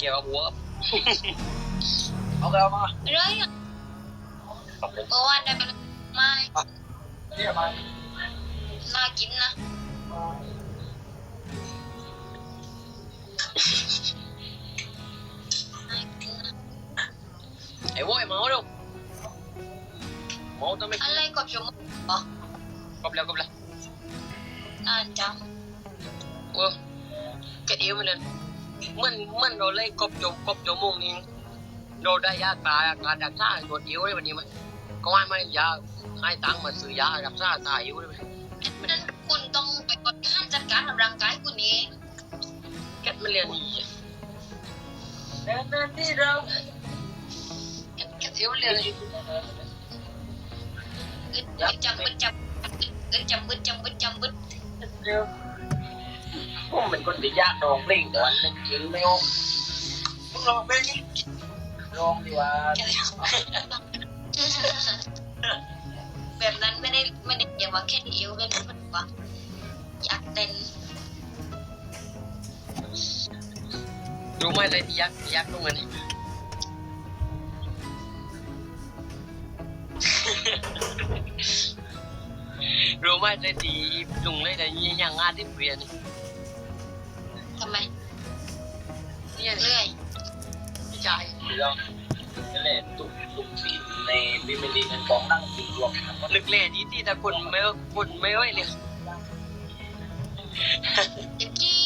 เกี่ยวกับหัวครับเอาไปเอามาเรื่อยอะครับผมเพราะว่าได้ เป็นไม่เนี่ยมาน่ากินนะน่ากินนะไอ้โว้ยเมาเร็วเมาต้องไม่อะไรกับชมอ๋อกบแล้วกบแล้วนานจังเออแกเอวมันเลยเหมื่อนเหมื่อนเราเล่นกบจมกบจมงนี่เราได้ยาตายอาการดักซ่าตัวเดียวเลยวันนี้มันก็ว่าไม่ยาให้ตังค์มาซื้อยาดักซ่าตายอยู่เลยนั้นคุณต้องไปบริหารจัดการกับร่างกายคุณเองแกมันเรียนอีกแต่นั่นที่เราแกเที่ยวเรียนอีกอึดอึดจำอึดจำอึดจำอึดจำอึดจำอึด เดียวผมเป็นคนที่ยากร้องเพลงแต่วันนึงจริงไม่ออกต้องร้องเพลงนี่ร้องดีว่า แบบนั้นไม่ได้ไม่ได้อย่าว่าแค่เดียวแบบนั้นมันว่าอยากเต้นรู้ไหมอะไรที่ยากยากตรงนี้รู้ไหมอะไรที่ลุงเลยแต่ยังยังงานที่เปลี่ยนนี่ ทำไมเนี่ยเรื่อยพี่ชายเรื่องนั่นแหละตุกตุกทีมในวิมลีนั้นกองนั่งติดรวมกันว่านึกเลยดีที่แต่คนไม่คนไม่ไหวเลยเจ็บกี้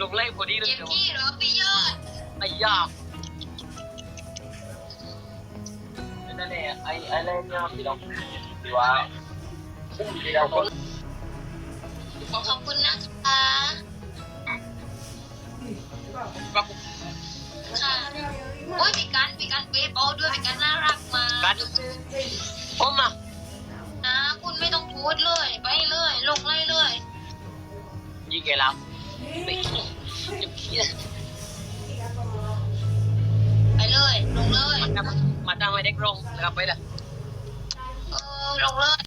ลุงไล่พอดีเลยเจ็บกี้เหรอพี่ยอดไอ้ยากนั่นแหละไอ้ไอ้เรื่องเนี่ยพี่น้องที่ว่าอุ้มที่เราคน ยพี่กันพี่กันเป๊ะเบาด้วยพี่กันน่ารักมากการผมอะนะคุณไม่ต้องพูดเลย ไปเลยลงเลยเลยยี่แกแล้วไม่จะเพี้ยไปเลยลงเลยมาทำมาทำให้เด็กลงนะครับไปละเออลงเลย